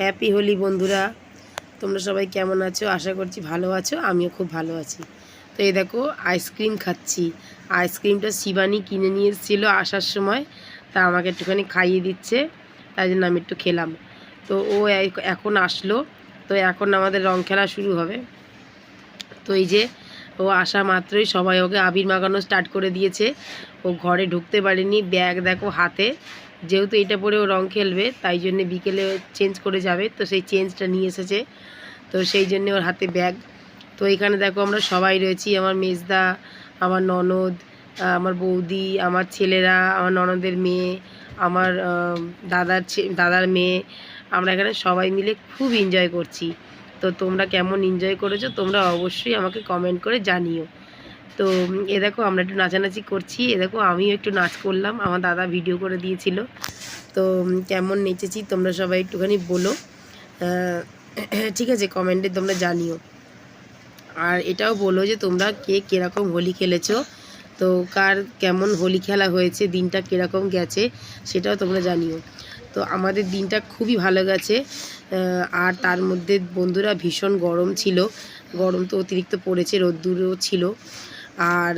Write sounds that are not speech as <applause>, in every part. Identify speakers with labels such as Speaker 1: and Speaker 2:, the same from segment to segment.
Speaker 1: Happy Holi বন্ধুরা। তোমরা সবাই কেমন আছো? আশা করছি ভালো আছো, আমিও খুব ভালো আছি। তো এই দেখো আইসক্রিম খাচ্ছি। আইসক্রিমটা শিবানী কিনে নিয়ে এসেছিল আসার সময়। তা আমাকে একটুখানি খাইয়ে দিচ্ছে, তাই জন্য আমি একটু খেলাম। তো ও এখন আসলো। তো এখন আমাদের রং খেলা শুরু হবে। তো এই যে, ও আসা মাত্রই সবাই ওকে আবির মাখানো স্টার্ট করে দিয়েছে। ও ঘরে ঢুকতে পারেনি, ব্যাগ দেখো হাতে। যেহেতু এটা পরে ও রং খেলবে, তাই জন্যে বিকেলে চেঞ্জ করে যাবে, তো সেই চেঞ্জটা নিয়ে এসেছে। তো সেই জন্যে ওর হাতে ব্যাগ তো এখানে দেখো আমরা সবাই রয়েছি, আমার মেজদা, আমার ননদ আমার বৌদি, আমার ছেলেরা, আমার ননদের মেয়ে, আমার দাদার দাদার মেয়ে। আমরা এখানে সবাই মিলে খুব এনজয় করছি। তো তোমরা কেমন এনজয় করেছ তোমরা অবশ্যই আমাকে কমেন্ট করে জানিও। তো, এ দেখো আমরা একটু নাচানাচি করছি। এ দেখো আমিও একটু নাচ করলাম। আমার দাদা ভিডিও করে দিয়েছিল। তো, কেমন নেচেছি তোমরা সবাই একটুখানি বলো। ঠিক আছে কমেন্টে তোমরা জানিও। আর এটাও বলো যে তোমরা কে কীরকম হোলি খেলেছো। তো, কার কেমন হোলি খেলা হয়েছে, দিনটা কীরকম গেছে, সেটাও তোমরা জানিও। তো, আমাদের দিনটা খুবই ভালো গেছে। আর তার মধ্যে বন্ধুরা ভীষণ গরম ছিল। গরম তো অতিরিক্ত পড়েছে, রোদ্দুরও ছিল। আর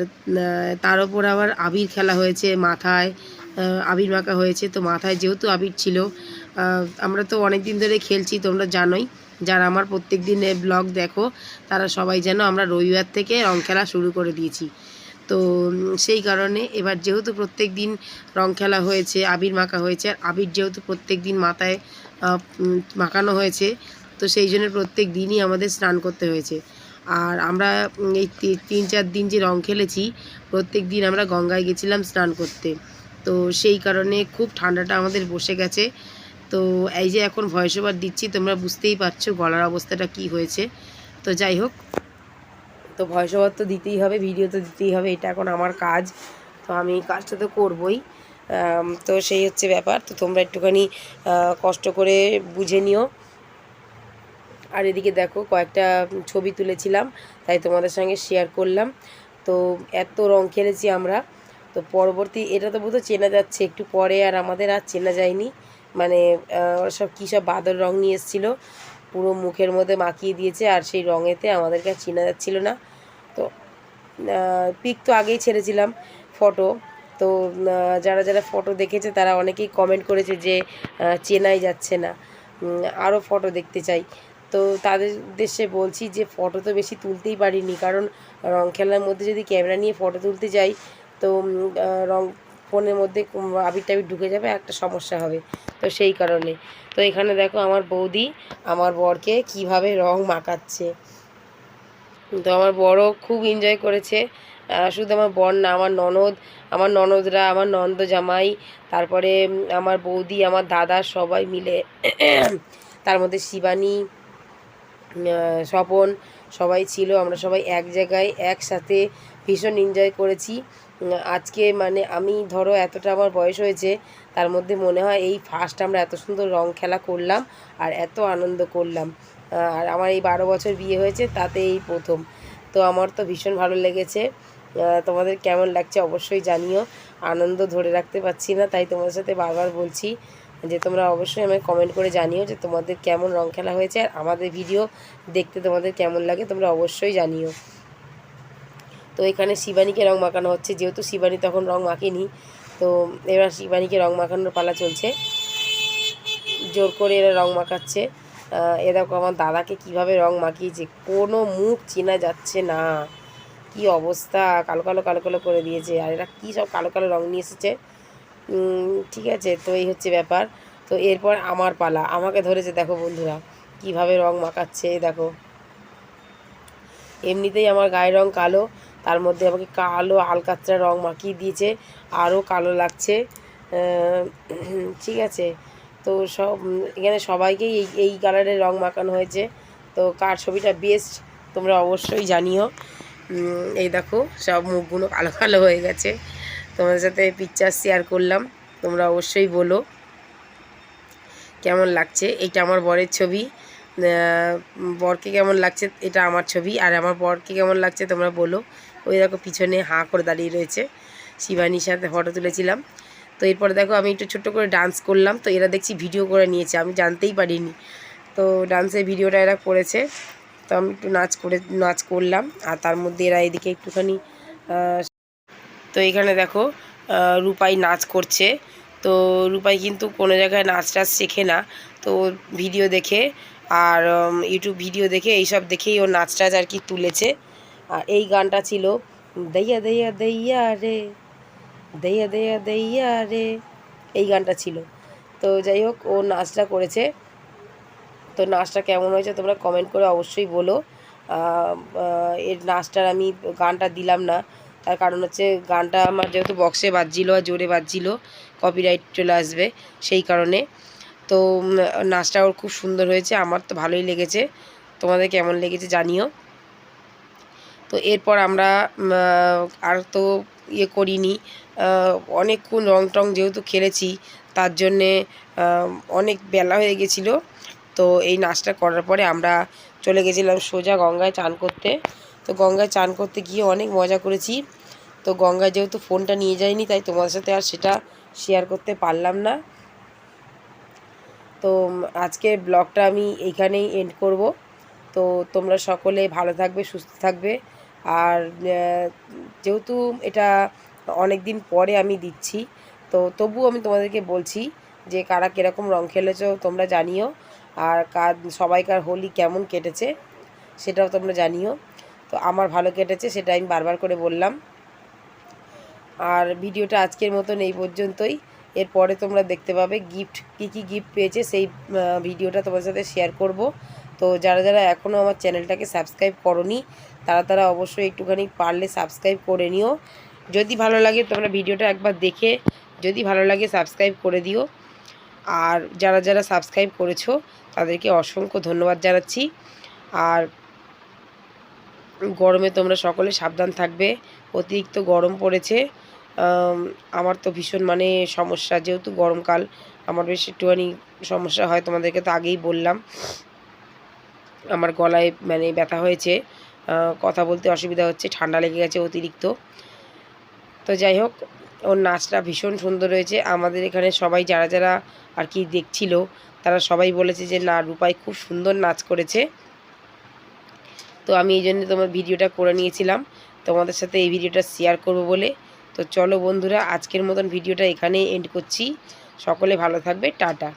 Speaker 1: তার ওপর আবার আবির খেলা হয়েছে মাথায় আবির মাখা হয়েছে। তো মাথায় যেহেতু আবির ছিল আমরা তো অনেক দিন ধরে খেলছি, তোমরা জানোই। যারা আমার প্রত্যেক দিনে ব্লগ দেখো, তারা সবাই যেন আমরা রবিবার থেকে রং খেলা শুরু করে দিয়েছি। তো সেই কারণে এবার যেহেতু প্রত্যেক দিন রং খেলা হয়েছে, আবির মাখা হয়েছে, আর আবির যেহেতু প্রত্যেক দিন মাথায় মাখানো হয়েছে, তো সেই জন্য প্রত্যেক দিনই আমাদের স্নান করতে হয়েছে। আর আমরা এই তিন চার দিন যে রং খেলেছি, প্রত্যেক দিন আমরা গঙ্গায় গেছিলাম স্নান করতে। তো সেই কারণে খুব ঠান্ডাটা আমাদের বসে গেছে। তো এই যে এখন ভয়েস ওভার দিচ্ছি, তোমরা বুঝতেই পারছ গলার অবস্থাটা কি হয়েছে। তো যাই হোক, তো ভয়েস ওভার তো দিতেই হবে, ভিডিও তো দিতেই হবে, এটা এখন আমার কাজ। তো আমি কাজটা তো করবই। তো সেই হচ্ছে ব্যাপার, তো তোমরা একটুখানি কষ্ট করে বুঝে নিও। আর এদিকে দেখো কয়েকটা ছবি তুলেছিলাম, তাই তোমাদের সঙ্গে শেয়ার করলাম। তো এত রং খেলেছি আমরা। তো পরবর্তী, এটা তো বোধহয় চেনা যাচ্ছে, একটু পরে আর আমাদের আর চেনা যায়নি। মানে ওরা সব কী সব বাদল রং নিয়ে এসেছিল, পুরো মুখের মধ্যে মাখিয়ে দিয়েছে আর সেই রঙেতে আমাদেরকে আর চেনা যাচ্ছিল না। তো পিক তো আগেই ছেড়েছিলাম ফটো তো যারা যারা ফটো দেখেছে তারা অনেকেই কমেন্ট করেছে যে চেনাই যাচ্ছে না। আরও ফটো দেখতে চাই। তো তাদের উদ্দেশ্যে বলছি যে ফটো তো বেশি তুলতেই পারিনি, কারণ রং খেলার মধ্যে যদি ক্যামেরা নিয়ে ফটো তুলতে যাই, তো রং ফোনের মধ্যে আবির টাবির ঢুকে যাবে একটা সমস্যা হবে, তো সেই কারণে। তো এখানে দেখো আমার বৌদি আমার বরকে কীভাবে রং মাখাচ্ছে। তো আমার বড় খুব এনজয় করেছে শুধু আমার বর না, আমার ননদ, আমার ননদরা, আমার নন্দ জামাই, তারপরে আমার বৌদি, আমার দাদা সবাই মিলে, তার মধ্যে শিবানী স্বপন, সবাই ছিল, আমরা সবাই এক জায়গায় একসাথে ভীষণ এনজয় করেছি। আজকে মানে আমি ধরো এতটা আমার বয়স হয়েছে, তার মধ্যে মনে হয় এই ফার্স্ট আমরা এত সুন্দর রং খেলা করলাম আর এত আনন্দ করলাম। আর আমার এই বারো বছর বিয়ে হয়েছে তাতে এই প্রথম। তো আমার তো ভীষণ ভালো লেগেছে। তোমাদের কেমন লাগছে অবশ্যই জানিও। আনন্দ ধরে রাখতে পারছি না, তাই তোমাদের সাথে বারবার বলছি। যে তোমরা অবশ্যই আমায় কমেন্ট করে জানিও যে তোমাদের কেমন রং খেলা হয়েছে আর আমাদের ভিডিও দেখতে তোমাদের কেমন লাগে তোমরা অবশ্যই জানিও। তো এখানে শিবানীকে রং মাখানো হচ্ছে যেহেতু শিবানী তখন রং মাখেনি তো এবার শিবানীকে রং মাখানোর পালা চলছে। জোর করে এরা রং মাখাচ্ছে। আহ, এ দেখো আমার দাদাকে কীভাবে রং মাখিয়েছে কোনো মুখ চেনা যাচ্ছে না। কি অবস্থা কালো কালো কালো কালো করে দিয়েছে আর এরা কী সব কালো কালো রং নিয়ে এসেছে। ঠিক আছে, তো এই হচ্ছে ব্যাপার। তো এরপর আমার পালা। আমাকে ধরেছে, দেখো বন্ধুরা, কীভাবে রং মাখাচ্ছে দেখো। এমনিতেই আমার গায়ের রং কালো, তার মধ্যে আমাকে কালো আলকাতরা রং মাখিয়ে দিয়েছে, আরও কালো লাগছে। <clears throat> ঠিক আছে, তো সব, এখানে সবাইকেই এই এই কালারের রং মাখানো হয়েছে। তো কার ছবিটা বেস্ট, তোমরা অবশ্যই জানিও। এই দেখো, সব মুখগুলো কালো কালো হয়ে গেছে। তোমাদের সাথে পিকচার শেয়ার করলাম, তোমরা অবশ্যই বলো। কেমন লাগছে? এটা আমার বরের ছবি। বরকে কেমন লাগছে? এটা আমার ছবি। আর আমার বরকে কেমন লাগছে তোমরা বলো। ওই দেখো পিছনে হাঁ করে দাঁড়িয়ে রয়েছে শিবানীর সাথে ফটো তুলেছিলাম। তো এরপরে দেখো আমি একটু ছোট্ট করে ডান্স করলাম। তো এরা দেখছি ভিডিও করে নিয়েছে। আমি জানতেই পারিনি। তো ডান্সের ভিডিওটা এরা করেছে। তো আমি একটু নাচ করে, নাচ করলাম। আর তার মধ্যে এরা এদিকে একটুখানি তো এখানে দেখো রূপাই নাচ করছে। তো রূপাই কিন্তু কোনো জায়গায় নাচ টাচ শেখে না। তো ভিডিও দেখে আর ইউটিউব ভিডিও দেখে এইসব দেখেই ও নাচ টাচ আর কি তুলেছে। আর এই গানটা ছিল, দইয়া দইয়া দইয়া রে, দইয়া দইয়া দইয়া রে এই গানটা ছিল। তো যাই হোক, ও নাচটা করেছে। তো নাচটা কেমন হয়েছে তোমরা কমেন্ট করে অবশ্যই বলো। এর নাচটার আমি গানটা দিলাম না। তার কারণ হচ্ছে গানটা আমার যেহেতু বক্সে বাজছিল আর জোরে বাজছিল কপিরাইট চলে আসবে সেই কারণে। তো নাচটা ওর খুব সুন্দর হয়েছে, আমার তো ভালোই লেগেছে। তোমাদের কেমন লেগেছে জানিও। তো এরপর আমরা আর তো ইয়ে করিনি অনেকক্ষণ রং টং যেহেতু খেলেছি, তার জন্যে অনেক বেলা হয়ে গেছিল। তো এই নাচটা করার পরে আমরা চলে গেছিলাম সোজা গঙ্গায় চান করতে। তো গঙ্গায় চান করতে গিয়ে অনেক মজা করেছি। তো গঙ্গায় যেহেতু ফোনটা নিয়ে যায়নি তাই তোমাদের সাথে আর সেটা শেয়ার করতে পারলাম না। তো উম, আজকের ব্লগটা আমি এইখানেই এন্ড করব। তো তোমরা সকলে ভালো থাকবে সুস্থ থাকবে। আর যেহেতু এটা অনেক দিন পরে আমি দিচ্ছি তো তবুও আমি তোমাদেরকে বলছি যে কারা কীরকম রং খেলেছো তোমরা জানিও। আর কার সবাইকার হোলি কেমন কেটেছে সেটাও তোমরা জানিও। তো আমার ভালো কেটেছে, সেটা আমি বারবার করে বললাম। আর ভিডিওটা আজকের মতন এই পর্যন্তই। এরপরে তোমরা দেখতে পাবে গিফট কী কী গিফট পেয়েছে, সেই ভিডিওটা তোমার সাথে শেয়ার করব। তো যারা যারা এখনও আমার চ্যানেলটাকে সাবস্ক্রাইব করনি, তারা তারা অবশ্যই একটুখানি পারলে সাবস্ক্রাইব করে নিও। যদি ভালো লাগে তোমরা ভিডিওটা একবার দেখে, যদি ভালো লাগে সাবস্ক্রাইব করে দিও। আর যারা যারা সাবস্ক্রাইব করেছ, তাদেরকে অসংখ্য ধন্যবাদ জানাচ্ছি। আর গরমে তোমরা সকলে সাবধান থাকবে। অতিরিক্ত গরম পড়েছে। আমার তো ভীষণ মানে সমস্যা। যেহেতু গরমকাল, আমার বেশ একটুখানি সমস্যা হয়, তোমাদেরকে তো আগেই বললাম। আমার গলায় মানে ব্যথা হয়েছে। কথা বলতে অসুবিধা হচ্ছে, ঠান্ডা লেগে গেছে অতিরিক্ত। তো যাই হোক, ওর নাচটা ভীষণ সুন্দর হয়েছে। আমাদের এখানে সবাই যারা যারা আর কি দেখছিল, তারা সবাই বলেছে যে, না, রূপাই খুব সুন্দর নাচ করেছে। তো আমি এই জন্য তোমার ভিডিওটা করে নিয়েছিলাম। তোমাদের সাথে এই ভিডিওটা শেয়ার করব বলে। তো চলো বন্ধুরা, আজকের মতন ভিডিওটা এখানেই এন্ড করছি। সকলে ভালো থাকবে, টাটা।